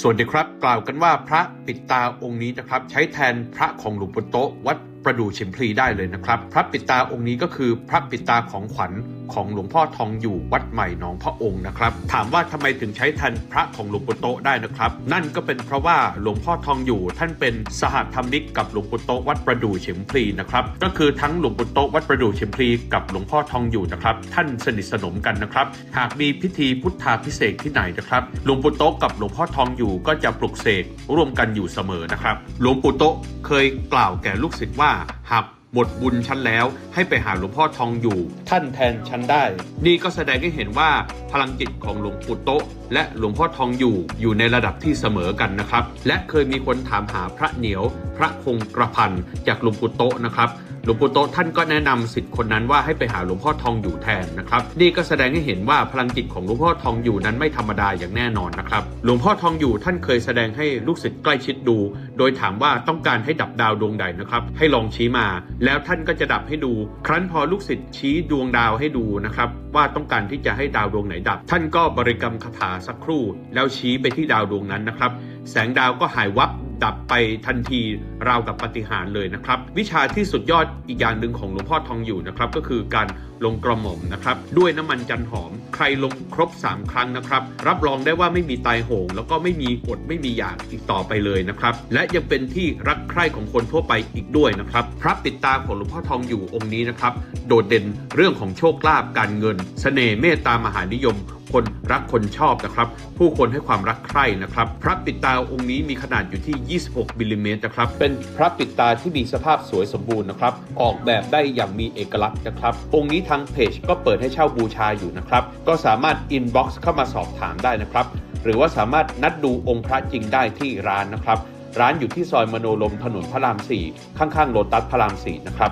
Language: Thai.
ส่วนเดีครับกล่าวกันว่าพระปิดตาองค์นี้นะครับ ใช้แทนพระของหลวงปู่โตะวัด ประดู่ชิมพลีได้เลยนะครับ พระปิตาองค์นี้ก็คือพระปิตาของขวัญของหลวงพ่อทองอยู่วัดใหม่หนองพระองค์นะครับ ถามว่าทำไมถึงใช้แทนพระของหลวงปู่โตได้นะครับ นั่นก็เป็นเพราะว่าหลวงพ่อทองอยู่ท่านเป็นสหธรรมิกกับหลวงปู่โตวัดประดู่ชิมพลีนะครับก็คือทั้งหลวงปู่โตวัดประดู่ชิมพลีกับหลวงพ่อทองอยู่นะครับ ท่านสนิทสนมกันนะครับ หากมีพิธีพุทธาพิเศษที่ไหนนะครับหลวงปู่โตกับหลวงพ่อทองอยู่ก็จะปลุกเสกร่วมกันอยู่เสมอนะครับ หลวงปู่โตเคยกล่าวแก่ลูกศิษย์ว่าหากหมดบุญชั้นแล้วให้ไปหาหลวงพ่อทองอยู่ ท่านแทนชั้นได้ นี่ก็แสดงให้เห็นว่าพลังจิตของหลวงปู่โตะและหลวงพ่อทองอยู่อยู่ในระดับที่เสมอกันนะครับ และเคยมีคนถามหาพระเหนียว พระคงกระพันจากหลวงปู่โตะนะครับ หลวงปู่โตท่านก็แนะนำสิทธิ์คนนั้นว่าให้ไปหาหลวงพ่อทองอยู่แทนนะครับนี่ก็แสดงให้เห็นว่าพลังจิตของหลวงพ่อทองอยู่นั้นไม่ธรรมดาอย่างแน่นอนนะครับหลวงพ่อทองอยู่ท่านเคยแสดงให้ลูกศิษย์ใกล้ชิดดู โดยถามว่าต้องการให้ดับดาวดวงใดนะครับให้ลองชี้มา แล้วท่านก็จะดับให้ดู ครั้นพอลูกศิษย์ชี้ดวงดาวให้ดูนะครับว่าต้องการที่จะให้ดาวดวงไหนดับ ท่านก็บริกรรมคาถาสักครู่ แล้วชี้ไปที่ดาวดวงนั้นนะครับแสงดาวก็หายวับ ดับไปทันทีราวกับปฏิหารเลยนะครับ วิชาที่สุดยอดอีกอย่างหนึ่งของหลวงพ่อทองอยู่นะครับก็คือการลงกระหม่อมนะครับด้วยน้ำมันจันหอม ใครลงครบ 3 ครั้งนะครับรับรองได้ว่าไม่มีตายโหง แล้วก็ไม่มีอดไม่มีอยากอีกต่อไปเลยนะครับและยังเป็นที่รักใคร่ของคนทั่วไปอีกด้วยนะครับพระปิดตาของหลวงพ่อทองอยู่องค์นี้นะครับโดดเด่นเรื่องของโชคลาภการเงินเสน่ห์เมตตามหานิยม คนรักคนชอบนะครับ ผู้คนให้ความรักใคร่นะครับ พระปิดตาองค์นี้มีขนาดอยู่ที่ 26มิลลิเมตรนะครับ เป็นพระปิดตาที่มีสภาพสวยสมบูรณ์นะครับ ออกแบบได้อย่างมีเอกลักษณ์นะครับ องค์นี้ทางเพจก็เปิดให้เช่าบูชาอยู่นะครับ ก็สามารถอินบ็อกซ์เข้ามาสอบถามได้นะครับ หรือว่าสามารถนัดดูองค์พระจริงได้ที่ร้านนะครับ ร้านอยู่ที่ซอยมโนลมถนนพระราม 4 ข้างๆโลตัสพระราม 4 นะครับ